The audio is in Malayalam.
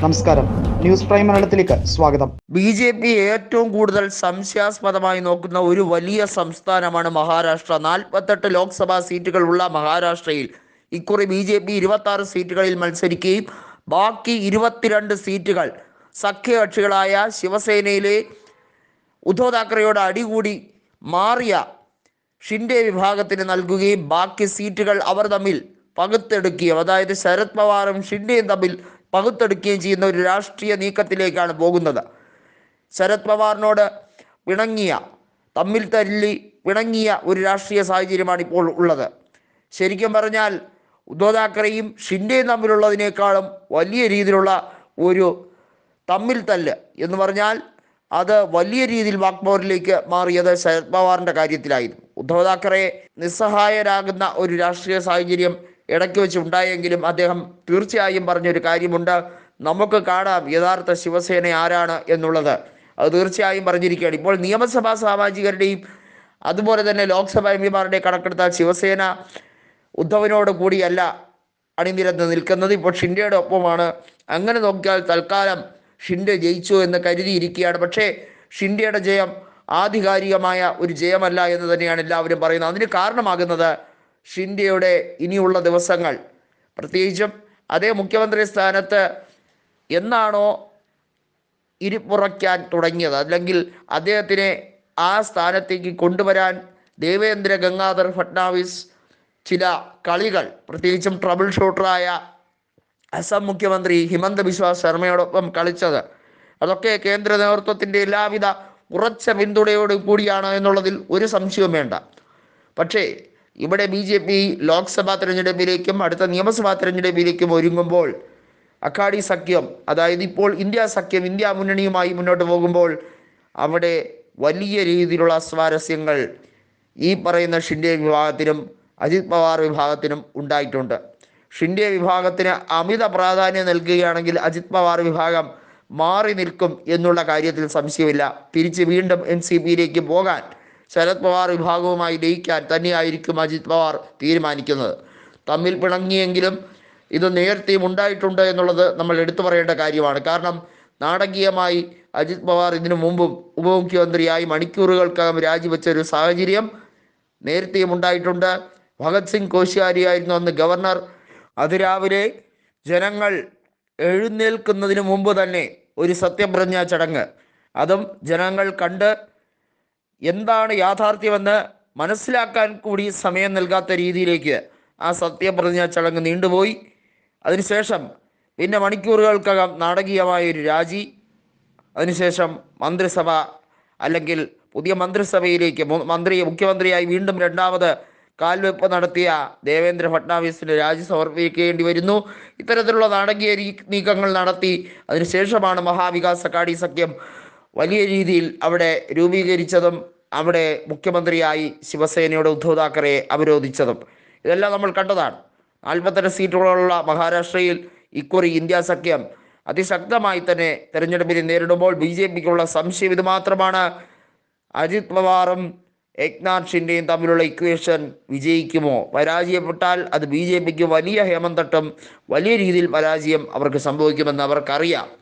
നമസ്കാരം. ന്യൂസ് പ്രൈം മലയാളത്തിലേക്ക് സ്വാഗതം. ബി ജെ പി ഏറ്റവും കൂടുതൽ സംശയാസ്പദമായി നോക്കുന്ന ഒരു വലിയ സംസ്ഥാനമാണ് മഹാരാഷ്ട്ര. നാൽപ്പത്തെട്ട് ലോക്സഭാ സീറ്റുകളുള്ള മഹാരാഷ്ട്രയിൽ ഇക്കുറി ബി ജെ പി ഇരുപത്തി ആറ് സീറ്റുകളിൽ മത്സരിക്കുകയും ബാക്കി ഇരുപത്തിരണ്ട് സീറ്റുകൾ സഖ്യകക്ഷികളായ ശിവസേനയിലെ ഉദ്ധവ് താക്കറെയോട് അടികൂടി മാറിയ ഷിൻഡെ വിഭാഗത്തിന് നൽകുകയും ബാക്കി സീറ്റുകൾ അവർ തമ്മിൽ പകുത്തെടുക്കുകയും അതായത് ശരത് പവാറും ഷിൻഡെയും തമ്മിൽ പകുത്തെടുക്കുകയും ചെയ്യുന്ന ഒരു രാഷ്ട്രീയ നീക്കത്തിലേക്കാണ് പോകുന്നത്. ശരത് പവാറിനോട് പിണങ്ങിയ തമ്മിൽ തല്ലി പിണങ്ങിയ ഒരു രാഷ്ട്രീയ സാഹചര്യമാണ് ഇപ്പോൾ ഉള്ളത്. ശരിക്കും പറഞ്ഞാൽ ഉദ്ധവ് താക്കറെയും ഷിൻഡെയും തമ്മിലുള്ളതിനേക്കാളും വലിയ രീതിയിലുള്ള ഒരു തമ്മിൽ തല്ല് എന്ന് പറഞ്ഞാൽ അത് വലിയ രീതിയിൽ വാക്പോരിലേക്ക് മാറിയത് ശരത് പവാറിന്റെ കാര്യത്തിലായിരുന്നു. ഉദ്ധവ് താക്കറെ നിസ്സഹായരാകുന്ന ഒരു രാഷ്ട്രീയ സാഹചര്യം ഇടയ്ക്ക് വെച്ച് ഉണ്ടായെങ്കിലും അദ്ദേഹം തീർച്ചയായും പറഞ്ഞൊരു കാര്യമുണ്ട്. നമുക്ക് കാണാം യഥാർത്ഥ ശിവസേന ആരാണ് എന്നുള്ളത്. അത് തീർച്ചയായും പറഞ്ഞിരിക്കുകയാണ്. ഇപ്പോൾ നിയമസഭാ സാമാജികരുടെയും അതുപോലെ തന്നെ ലോക്സഭാ എം പിമാരുടെയും കണക്കെടുത്താൽ ശിവസേന ഉദ്ധവിനോട് കൂടിയല്ല അണിനിരന്ന് നിൽക്കുന്നത്. ഇപ്പോൾ ഷിൻഡയുടെ ഒപ്പമാണ്. അങ്ങനെ നോക്കിയാൽ തൽക്കാലം ഷിൻഡെ ജയിച്ചു എന്ന് കരുതിയിരിക്കുകയാണ്. പക്ഷേ ഷിൻഡയുടെ ജയം ആധികാരികമായ ഒരു ജയമല്ല എന്ന് തന്നെയാണ് എല്ലാവരും പറയുന്നത്. അതിന് കാരണമാകുന്നത് ഷിൻഡയുടെ ഇനിയുള്ള ദിവസങ്ങൾ. പ്രത്യേകിച്ചും അതേ മുഖ്യമന്ത്രി സ്ഥാനത്ത് എന്നാണോ ഇരിപ്പുറയ്ക്കാൻ തുടങ്ങിയത്? അല്ലെങ്കിൽ അദ്ദേഹത്തിനെ ആ സ്ഥാനത്തേക്ക് കൊണ്ടുവരാൻ ദേവേന്ദ്ര ഗംഗാധർ ഫട്നാവിസ് ചില കളികൾ പ്രത്യേകിച്ചും ട്രബിൾ ഷൂട്ടറായ അസം മുഖ്യമന്ത്രി ഹിമന്ത ബിശ്വ ശർമ്മയോടൊപ്പം കളിച്ചത്. അതൊക്കെ കേന്ദ്ര നേതൃത്വത്തിന്റെ എല്ലാവിധ ഉറച്ച പിന്തുണയോട് കൂടിയാണ് എന്നുള്ളതിൽ ഒരു സംശയവും വേണ്ട. പക്ഷേ ഇവിടെ ബി ജെ പി ലോക്സഭാ തെരഞ്ഞെടുപ്പിലേക്കും അടുത്ത നിയമസഭാ തെരഞ്ഞെടുപ്പിലേക്കും ഒരുങ്ങുമ്പോൾ അക്കാഡി സഖ്യം അതായത് ഇപ്പോൾ ഇന്ത്യ സഖ്യം ഇന്ത്യ മുന്നണിയുമായി മുന്നോട്ട് പോകുമ്പോൾ അവിടെ വലിയ രീതിയിലുള്ള സ്വാരസ്യങ്ങൾ ഈ പറയുന്ന ഷിൻഡേ വിഭാഗത്തിനും അജിത് പവാർ വിഭാഗത്തിനും ഉണ്ടായിട്ടുണ്ട്. ഷിൻഡേ വിഭാഗത്തിന് അമിത പ്രാധാന്യം നൽകുകയാണെങ്കിൽ അജിത് പവാർ വിഭാഗം മാറി നിൽക്കും എന്നുള്ള കാര്യത്തിൽ സംശയമില്ല. തിരിച്ച് വീണ്ടും എൻ സി പിയിലേക്ക് പോകാൻ ശരത് പവാർ വിഭാഗവുമായി ലയിക്കാൻ തന്നെയായിരിക്കും അജിത് പവാർ തീരുമാനിക്കുന്നത്. തമ്മിൽ പിണങ്ങിയെങ്കിലും ഇത് നേരത്തെയും ഉണ്ടായിട്ടുണ്ട് എന്നുള്ളത് നമ്മൾ എടുത്തു പറയേണ്ട കാര്യമാണ്. കാരണം നാടകീയമായി അജിത് പവാർ ഇതിനു മുമ്പും ഉപമുഖ്യമന്ത്രിയായി മണിക്കൂറുകൾക്കകം രാജിവെച്ച ഒരു സാഹചര്യം നേരത്തെയും ഉണ്ടായിട്ടുണ്ട്. ഭഗത് സിംഗ് കോശ്യാരി ആയിരുന്നു അന്ന് ഗവർണർ. അതിരാവിലെ ജനങ്ങൾ എഴുന്നേൽക്കുന്നതിന് മുമ്പ് തന്നെ ഒരു സത്യപ്രതിജ്ഞാ ചടങ്ങ്. അതും ജനങ്ങൾ കണ്ട് എന്താണ് യാഥാർത്ഥ്യമെന്ന് മനസ്സിലാക്കാൻ കൂടി സമയം നൽകാത്ത രീതിയിലേക്ക് ആ സത്യപ്രതിജ്ഞ ചടങ്ങ് നീണ്ടുപോയി. അതിനുശേഷം പിന്നെ മണിക്കൂറുകൾക്കകം നാടകീയമായ ഒരു രാജി. അതിനുശേഷം മന്ത്രിസഭ അല്ലെങ്കിൽ പുതിയ മന്ത്രിസഭയിലേക്ക് മന്ത്രി മുഖ്യമന്ത്രിയായി വീണ്ടും രണ്ടാമത് കാൽവെപ്പ് നടത്തിയ ദേവേന്ദ്ര ഫട്നാവിസിന് രാജി സമർപ്പിക്കേണ്ടി വരുന്നു. ഇത്തരത്തിലുള്ള നാടകീയ നീക്കങ്ങൾ നടത്തി അതിനുശേഷമാണ് മഹാവികാസ് അക്കാഡി സഖ്യം വലിയ രീതിയിൽ അവിടെ രൂപീകരിച്ചതും അവിടെ മുഖ്യമന്ത്രിയായി ശിവസേനയുടെ ഉദ്ധവ് താക്കറെ അവരോധിച്ചതും ഇതെല്ലാം നമ്മൾ കണ്ടതാണ്. നാൽപ്പത്തെട്ട് സീറ്റുകളുള്ള മഹാരാഷ്ട്രയിൽ ഇക്കുറി ഇന്ത്യ സഖ്യം അതിശക്തമായി തന്നെ തെരഞ്ഞെടുപ്പിനെ നേരിടുമ്പോൾ ബി ജെ പിക്കുള്ള സംശയം ഇത് മാത്രമാണ്. അജിത് പവാറും ഏക്നാഥ് ഷിൻഡെയും തമ്മിലുള്ള ഇക്വേഷൻ വിജയിക്കുമോ? പരാജയപ്പെട്ടാൽ അത് ബി ജെ പിക്ക് വലിയ ഹേമന്തട്ടും വലിയ രീതിയിൽ പരാജയം അവർക്ക് സംഭവിക്കുമെന്ന് അവർക്കറിയാം.